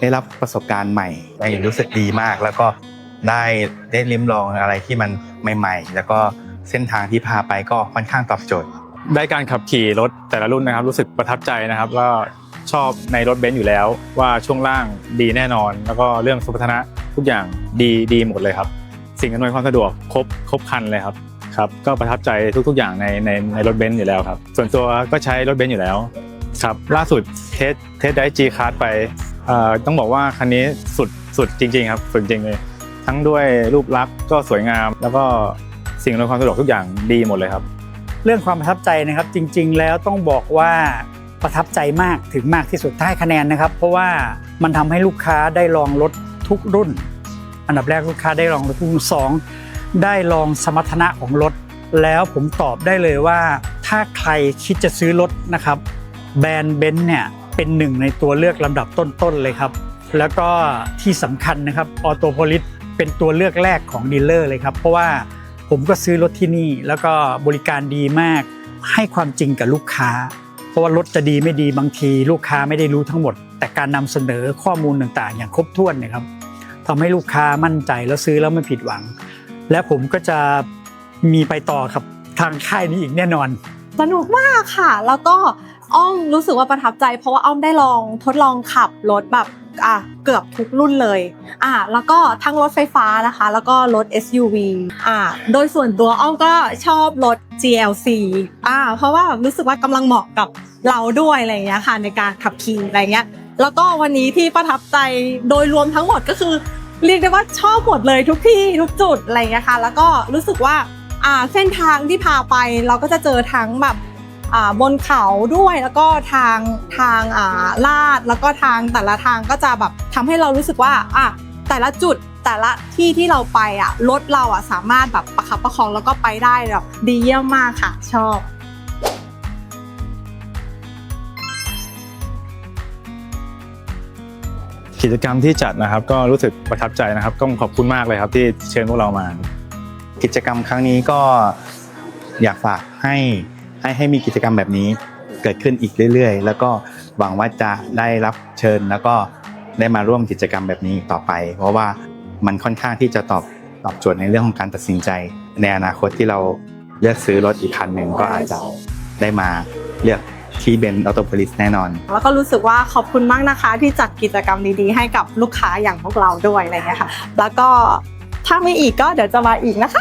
ได้รับประสบการณ์ใหม่ได้รู้สึกดีมาก แล้วก็ได้ได้ลิ้มลองอะไรที่มันใหม่ ๆ แล้วก็เส้นทางที่พาไปก็ค่อนข้างตอบโจทย์ ได้การขับขี่รถแต่ละรุ่นนะครับ รู้สึกประทับใจนะครับว่าชอบในรถเบนซ์อยู่แล้ว ว่าช่วงล่างดีแน่นอน แล้วก็เรื่องสมรรถนะทุกอย่างดีดีหมดเลยครับ สิ่งอำนวยความสะดวกครบครบครันเลยครับครับก็ประทับใจทุกๆอย่างในในในรถเบนซ์อยู่แล้วครับ ส่วนตัวก็ใช้รถเบนซ์อยู่แล้วครับล่าสุดเทสเทสได้จีคาร์ดไป ต้องบอกว่าคันนี้สุดสุดจริง ๆ ครับสุดจริงเลย ทั้งด้วยรูปลักษณ์ก็สวยงาม แล้วก็สิ่งอำนวยความสะดวกทุกอย่างดีหมดเลยครับ เรื่องความประทับใจนะครับจริง ๆ แล้วต้องบอกว่าประทับใจมากถึงมากที่สุดถ้าให้คะแนนนะครับ เพราะว่ามันทำให้ลูกค้าได้ลองรถทุกรุ่น อันดับแรกลูกค้าได้ลองรถทุกรุ่นสองได้ลองสมรรถนะของรถ แล้วผมตอบได้เลยว่าถ้าใครคิดจะซื้อรถนะครับ แบรนด์เบนซ์เนี่ย เป็นหนึ่งในตัวเลือกลำดับต้นๆเลยครับ แล้วก็ที่สำคัญนะครับออโตโพลิสเป็นตัวเลือกแรกของดีลเลอร์เลยครับ เพราะว่าผมก็ซื้อรถที่นี่ แล้วก็บริการดีมาก ให้ความจริงกับลูกค้า เพราะว่ารถจะดีไม่ดีบางที ลูกค้าไม่ได้รู้ทั้งหมด แต่การนำเสนอข้อมูลต่างๆ อย่างครบถ้วนนะครับทำให้ลูกค้ามั่นใจแล้วซื้อแล้วไม่ผิดหวัง และผมก็จะมีไปต่อครับทางค่ายนี้อีกแน่นอน สนุกมากค่ะ แล้วก็อ้อมรู้สึกว่าประทับใจ เพราะว่าอ้อมได้ลองทดลองขับรถแบบอะเกือบทุกรุ่นเลยอะแล้วก็ทั้งรถไฟฟ้านะคะ แล้วก็รถ SUV อะโดยส่วนตัวอ้อมก็ชอบรถ GLC อะเพราะว่ารู้สึกว่ากำลังเหมาะกับเราด้วยอะไรอย่างเงี้ยค่ะในการขับขี่อะไรเงี้ย แล้วก็วันนี้ที่ประทับใจโดยรวมทั้งหมดก็คือ เรียกได้ว่าชอบหมดเลยทุกที่ทุกจุดอะไรอย่างเงี้ยค่ะ แล้วก็รู้สึกว่า เส้นทางที่พาไปเราก็จะเจอทั้งแบบบนเขาด้วยแล้วก็ทางทางาลาดแล้วก็ทางแต่ละทางก็จะแบบทำให้เรารู้สึกว่าอะแต่ละจุดแต่ละที่ที่เราไปอะรถเราอะสามารถแบบประคับประคองแล้วก็ไปได้แบบดีเยี่ยมมากค่ะ ชอบกิจกรรมที่จัดนะครับก็รู้สึกประทับใจนะครับก็ขอบคุณมากเลยครับที่เชิญพวกเรามา กิจกรรมครั้งนี้ก็อยากฝากให้ให้ให้มีกิจกรรมแบบนี้เกิดขึ้นอีกเรื่อย ๆ แล้วก็หวังว่าจะได้รับเชิญแล้วก็ได้มาร่วมกิจกรรมแบบนี้ต่อไป เพราะว่ามันค่อนข้างที่จะตอบตอบโจทย์ในเรื่องของการตัดสินใจ ในอนาคตที่เราเลือกซื้อรถอีกคันหนึ่งก็อาจจะได้มาเลือกที่เบนออโตโพลิสแน่นอน แล้วก็รู้สึกว่าขอบคุณมากนะคะที่จัดกิจกรรมดีๆ ให้กับลูกค้าอย่างพวกเราด้วยอะไรเงี้ยค่ะ แล้วก็ ถ้าไม่อีกก็เดี๋ยวจะมาอีกนะคะ